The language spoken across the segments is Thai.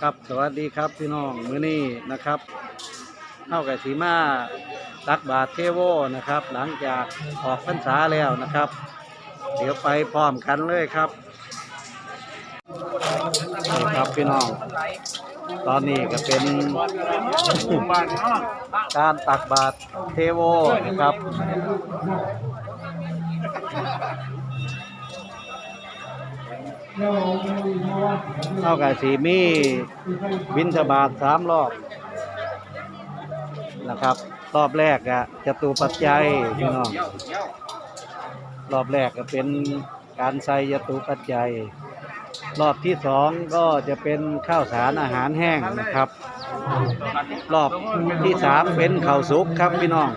ครับสวัสดีครับพี่น้องมื้อนี้นะครับเข้ากับสีมาตักบาทเทโวนะครับ หลังจากออกพรรษาแล้วนะครับ เดี๋ยวไปพร้อมกันเลยครับนี่ครับพี่น้อง ตอนนี้ก็เป็นการตักบาทเทโวนะครับ เท่ากับสีมีบินทบาทสามรอบนะครับรอบแรกอะจตุปัจจัยพี่น้องรอบแรกก็เป็นการใส่จตุปัจจัย รอบที่สองก็จะเป็นข้าวสารอาหารแห้งนะครับ รอบที่สามเป็นข้าวสุกครับพี่น้อง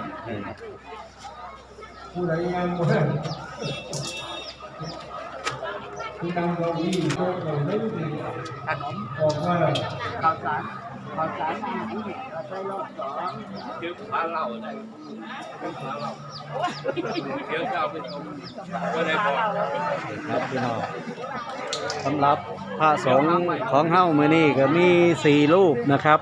ผู้ใดงานบ่ได้ผู้นำเราดีก็เราได้ดีขนมออกมาข้าวสารข้าวสารอาหารเราใช้รอบสองดื่มพาเหล้าได้ดื่มพาเหล้าเดี๋ยวจะเอาไปชมก็ได้บอกครับพี่น้องสำหรับพระสงฆ์ของเฮ้ามือนี้ก็มีสี่รูปนะครับ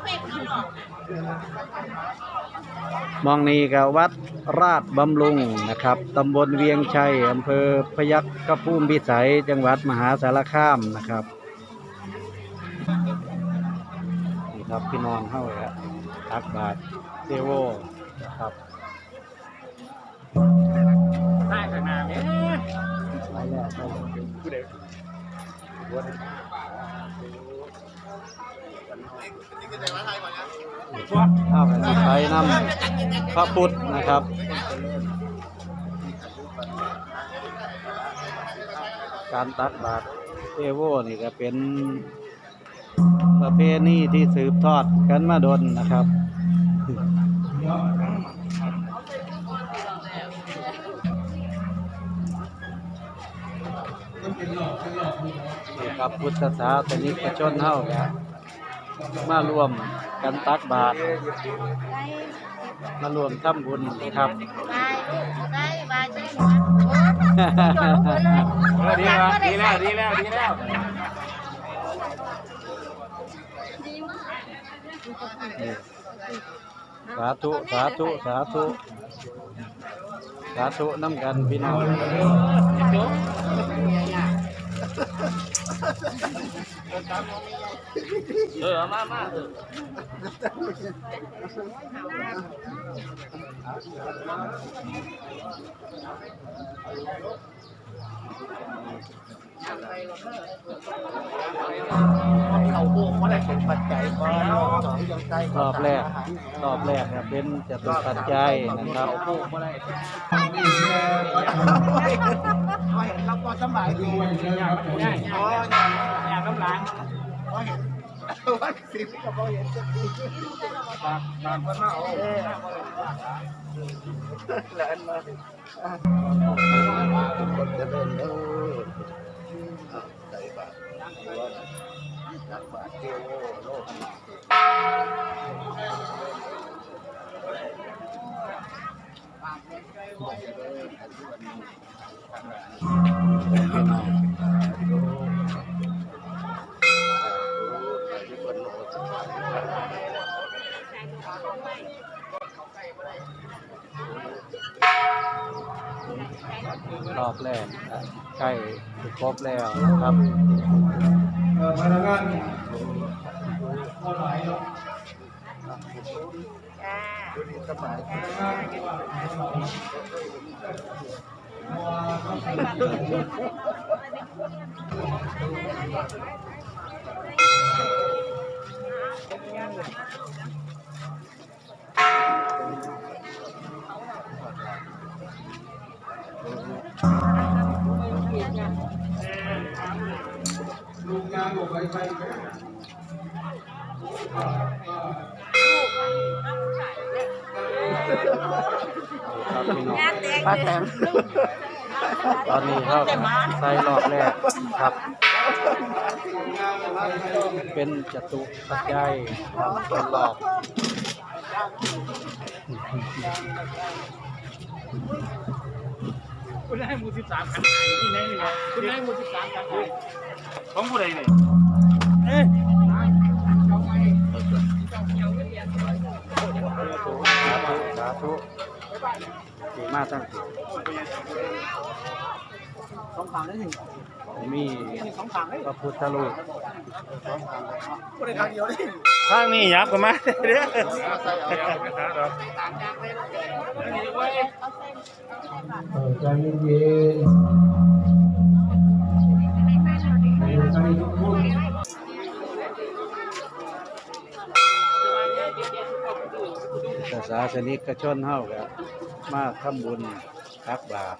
มองนี้ก็วัดราชบำรุงนะครับตำบลเวียงชัยอำเภอพยัคฆภูมิพิสัยจังหวัดมหาสารคามนะครับนี่ครับพี่น้องเฮ้าครับตักบาทเทโวนะครับได้ขนาดนี้ ไปแล้วไปแล้วข้าไปใช้น้ำพระพุทธนะครับการตักบาตรเทโวนี่ก็เป็นประเพณีที่สืบทอดกันมาดนนะครับ นี่ครับพุทธศาสนิกชนเฮาครับ มารวมกันตักบาตรมารวมทำบุญครับได้ได้บายใช่ไหมดีแล้วดีแล้วดีแล้วดีแล้วสาธุสาธุสาธุสาธุน้ำกันพี่น้อง เออมามาเออเขาโบกว่าได้เป็นปัจจัยก่อนสองยังใจรอบแรกรอบแรกครับเป็นจตุปัจจัยนะครับโบกว่าได้นี่แค่ปัญหาพอเห็นเราก็สบายดีอ๋อ อยากน้ำล้างพอเห็นว่าสิบก็พอเห็นจะดีบางบางคนมาเอาเออแล้วมาคนจะเล่นเออใจบาทนักบาทเที่ยวโลก รอบแรกใกล้จะครบแล้วนะครับเอ่อพนักงานออนไลน์เนาะสบายพนักงานลูกงานบอกไป ป้าแตนตอนนี้เขาใส่รอบแรกครับ เป็นจตุปัจจัยครับเป็นรอบ คุณนายหมูสิบสามขันไก่ที่ไหนนี่ครับคุณนายหมูสิบสามขันไก่ของผู้ใดเนี่ยเอ๊ะสาธุสาธุดีมากตั้งสองฝั่งได้หนึ่งมีสองฝั่งได้พระพุทธรูปข้างนี้ยับกันไหมาเด้อ ใจเย็นๆใจทุกคนศาสาสนิกชนเฮาก็มาทำบุญตักบาตร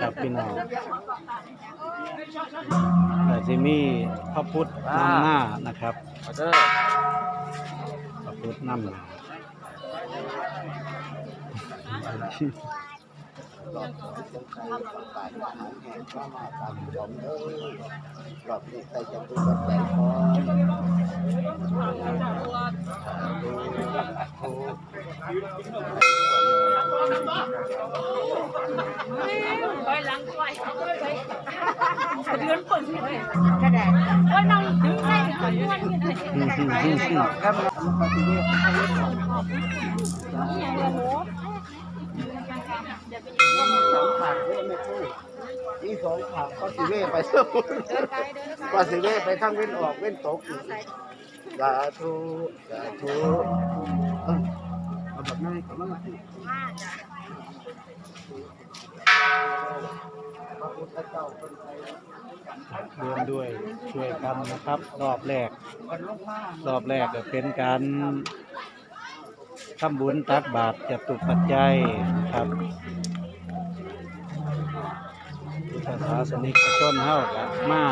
ครับพี่น้องแต่ที่มีพระพุทธนำหน้านะครับพระพุทธนำหน้า รอบของสงสัยประกาศอาหาแห่งพระมาตามยอมเด้อรอบนี้ใส่จะตัวแบบไหนพอไปหลังไปสะเดือนปึ่งเลยกระแดดโอ้ยนั่งถึงได้ขบวนนี่เลยครับปฏิเวทให้เล่นสอง สองขาดเยอะไม่คู่นี่สองขาดปฏิเวทไปเสื้อปฏิเวทไปทั้งเว้นออกเว้นตกสาธุสาธุเอาแบบนั้นก็มันพระพุทธเจ้าเป็นใครร่วมด้วยช่วยกันนะครับ รอบแรก รอบแรกก็เป็นการ ทำบุญตักบาตรจตุปัจจัยนะครับพุทธศาสนิกชนเฮากับมา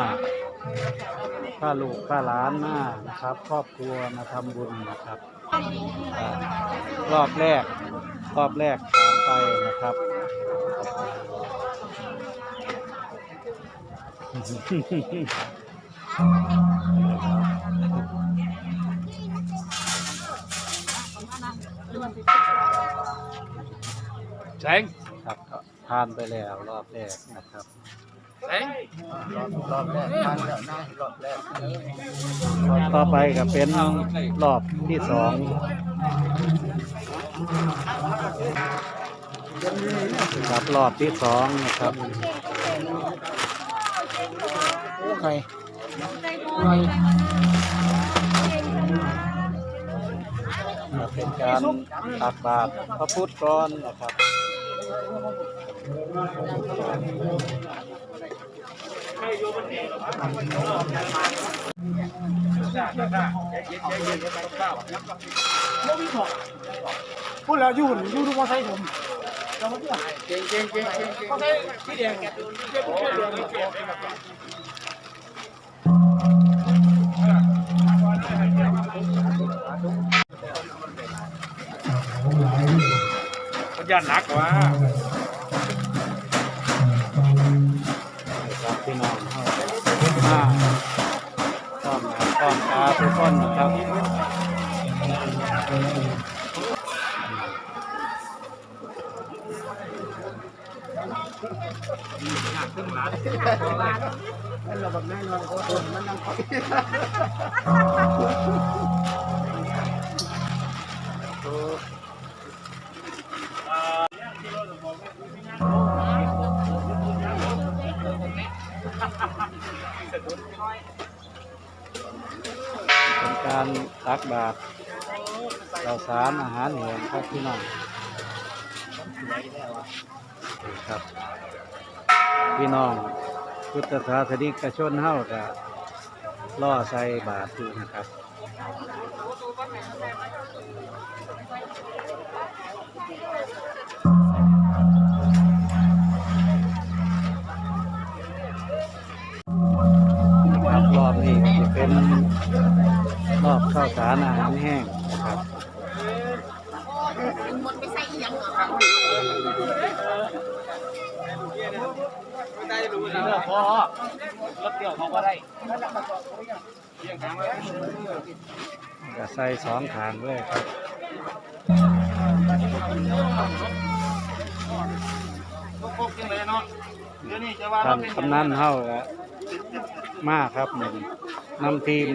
ข้าลูกข้าหลานมานะครับ ครอบครัวมาทำบุญนะครับรอบแรกรอบแรกผ่านไปนะครับ แสงครับก็ผ่านไปแล้วรอบแรกนะครับ แสงรอบรอบแรกทานแล้วนะรอบแรกต่อไปก็เป็นรอบที่สองครับรอบที่สองนะครับใครก็เป็นการตักบาตรพระพุทธก่อนนะครับ พูดแล้วอยู่อยู่ดูมอไซค์ผมเก่งเก่งเก่งเก่งเก่งมอไซค์ที่แดงเนี่งเชื่อผมเชื่ง อนนี้มันยันนักว่าพี่น้อง เป็นการตักบาตรข้าสารอาหารแห้งครับพี่น้องครับ พี่น้องพุทธศาสนิกชนเฮาก็ล่อใส่บาตรอยนะครับ รับรอบนี้จะเป็นรอบข้าวสารอาหารแห้งนะครับได้รู้แล้วพอรถเดี่ยวเขาก็ได้เลี้ยงทางไว้จะใส่สองทางด้วยครับพกยังเลยเนาะเดี๋ยวนี้จะว่าท่านกำนันเฮาก็ มากครับหนึ่งนำทีม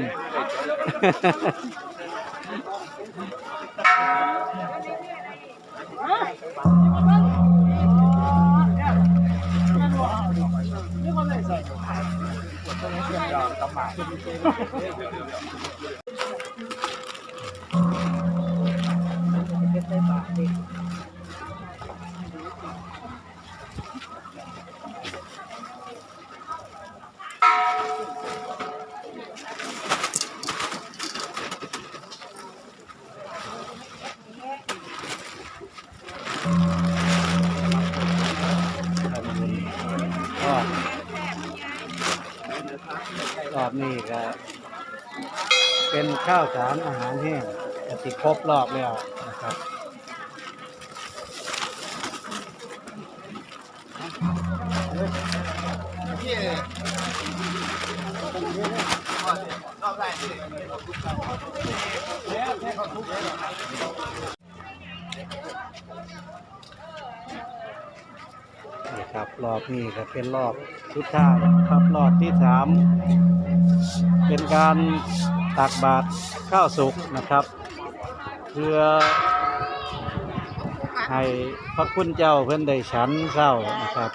ก็รอบนี้ก็เป็นข้าวสารอาหารแห้งก็สิครบรอบแล้วนะครับนี่ ครับรอบนี้ก็เป็นรอบสุดท้ายครับรอบที่สามเป็นการตักบาตรข้าวสุกนะครับ เพื่อให้พระคุณเจ้าเพิ่นได้ฉันเศร้านะครับ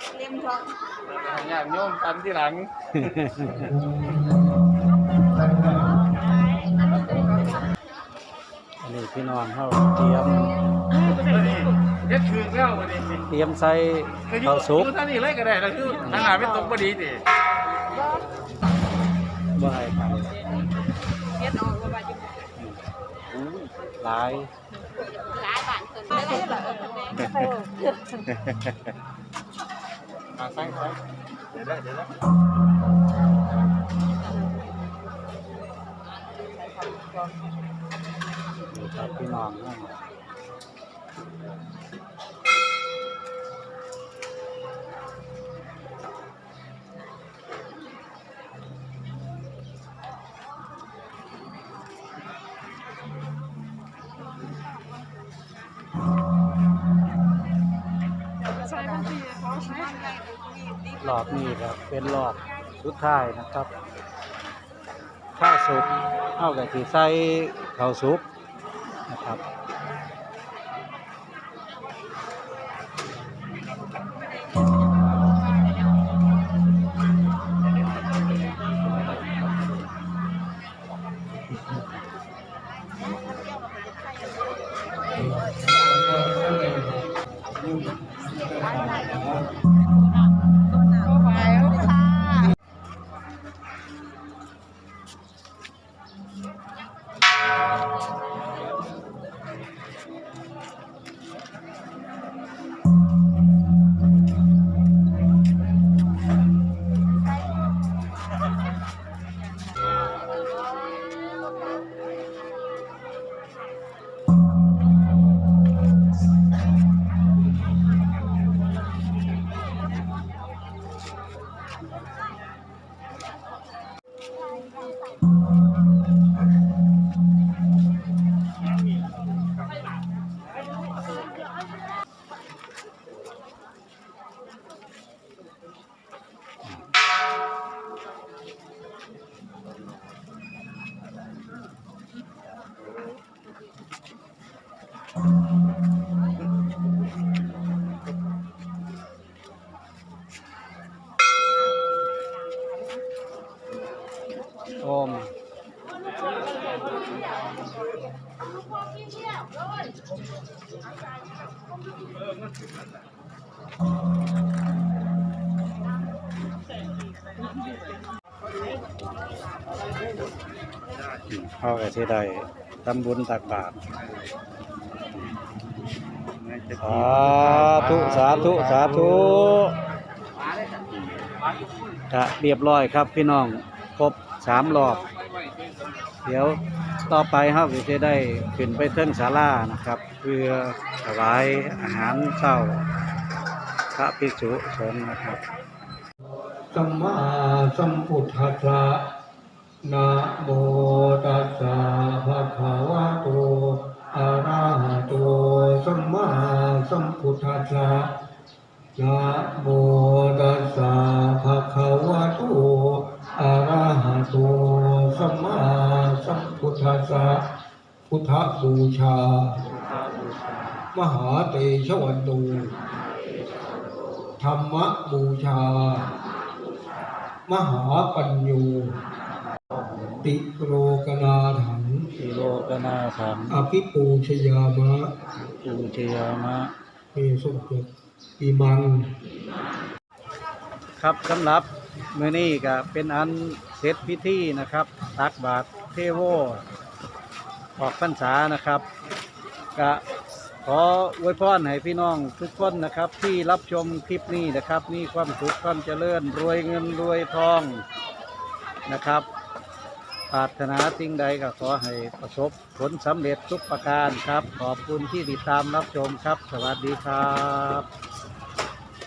ญาติโยมกันที่หลังอันนี้พี่น้องเขาเตรียม เด็ดคืนแล้ววันนี้เตรียมใส่คืออยู่ข้าวสุกอยู่ท่านี่เลยก็ได้แล้วคือทางหาเป็นตรงพอดีดิบ่ให้ไปเฮ็ดออกว่าอยู่อู้หลายหลายบาทเกินได้เลยล่ะเออมาฟังฟังเดี๋ยวได้เดี๋ยวได้นี่ครับพี่น้องเนาะ รอบนี้ครับเป็นรอบสุดท้ายนะครับข้าวสุกเข้ากับที่ใส่ข้าวสุก เขาก็สิได้ทำบุญตักบาตรสาธุสาธุสาธุกะเรียบร้อยครับพี่น้องครบสามรอบ เดี๋ยวต่อไปเฮาก็จะได้ขึ้นไปเทิงศาลานะครับ เพื่อถวายอาหารเช้าพระภิกษุสงฆ์นะครับสัมมาสัมพุทธัสสะ นะโมตัสสะภะคะวะโตอะระหะโตสัมมาสัมพุทธัสสะนะโมตัสสะภะคะวะโตอะระหะโตสัมมาสัมพุทธัสสะพุทธบูชา มหาเตชวันโตธรรมบูชา มหาปัญโย ติโรกนาถังอิโลกนาสังอภิปูชยามะปูชยามะ เมสุเกตปีมัง ครับสำหรับมื้อนี้ก็เป็นอันเสร็จพิธีนะครับตักบาตรเทโวออกพรรษานะครับก็ขออวยพรให้พี่น้องทุกคนนะครับ ที่รับชมคลิปนี้นะครับมีความสุขความเจริญรวยเงินรวยทองนะครับ ปรารถนาสิ่งใดก็ขอให้ประสบผลสำเร็จทุกประการครับ ขอบคุณที่ติดตามรับชมครับ สวัสดีครับ